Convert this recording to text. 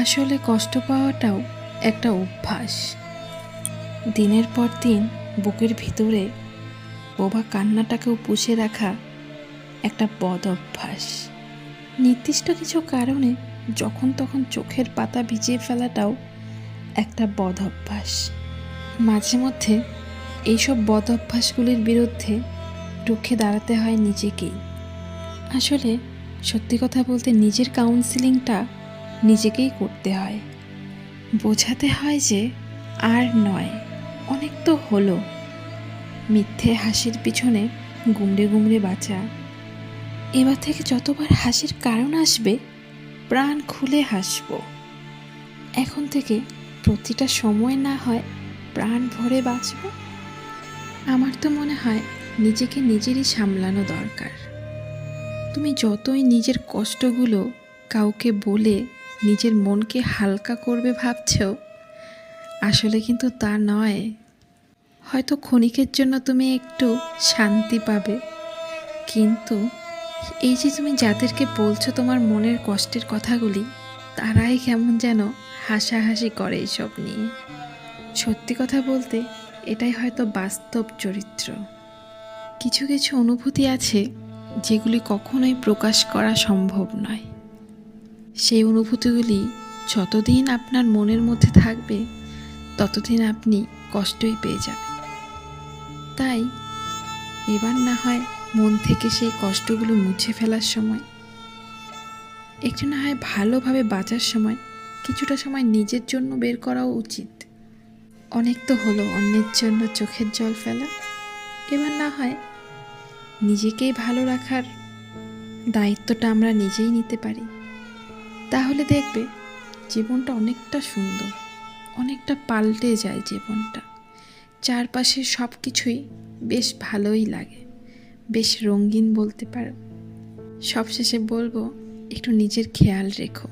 আসলে কষ্ট পাওয়াটাও একটা অভ্যাস। দিনের পর দিন বুকের ভিতরে বোবা কান্নাটাকেও পুষে রাখা একটা বদ অভ্যাস। নির্দিষ্ট কিছু কারণে যখন তখন চোখের পাতা ভিজিয়ে ফেলাটাও একটা বদ অভ্যাস। মাঝে মধ্যে এইসব বদ অভ্যাসগুলির বিরুদ্ধে রুখে দাঁড়াতে হয় নিজেকেই। আসলে সত্যি কথা বলতে নিজের কাউন্সিলিংটা নিজেকেই করতে হয়। বোঝাতে হয় যে আর নয়, অনেক তো হলো। মিথ্যে হাসির পিছনে গুমড়ে গুমড়ে বাঁচা। এবার থেকে যতবার হাসির কারণ আসবে, প্রাণ খুলে হাসব। এখন থেকে প্রতিটা সময় না হয় প্রাণ ভরে বাঁচব। আমার তো মনে হয় নিজেকে নিজেরই সামলানো দরকার। তুমি যতই নিজের কষ্টগুলো কাউকে বলে নিজের মনকে হালকা করবে ভাবছ আসলে কিন্তু তা নয়। হয়তো ক্ষণিকের জন্য তুমি একটু শান্তি পাবে। কিন্তু এই যে তুমি যাদেরকে বলছো তোমার মনের কষ্টের কথাগুলি, তারাই কেমন যেন হাসাহাসি করে এইসব নিয়ে। সত্যি কথা বলতে, এটাই হয়তো বাস্তব চরিত্র। কিছু কিছু অনুভূতি আছে যেগুলি কখনোই প্রকাশ করা সম্ভব নয়। সেই অনুভূতিগুলি যতদিন আপনার মনের মধ্যে থাকবে, ততদিন আপনি কষ্টই পেয়ে যাবেন। তাই, এবার না হয় মন থেকে সেই কষ্টগুলো মুছে ফেলার সময়। একটু না হয় ভালোভাবে বাঁচার সময়, কিছুটা সময় নিজের জন্য বের করাও উচিত। অনেক তো হলো অন্যের জন্য চোখের জল ফেলা। এবার না হয় নিজেকেই ভালো রাখার দায়িত্বটা আমরা নিজেই নিতে পারি। তাহলে দেখবে, জীবনটা অনেকটা সুন্দর, অনেকটা পাল্টে যায় জীবনটা। চারপাশের সব কিছুই বেশ ভালোই লাগে, বেশ রঙিন বলতে পারো। সবশেষে বলব, একটু নিজের খেয়াল রেখো।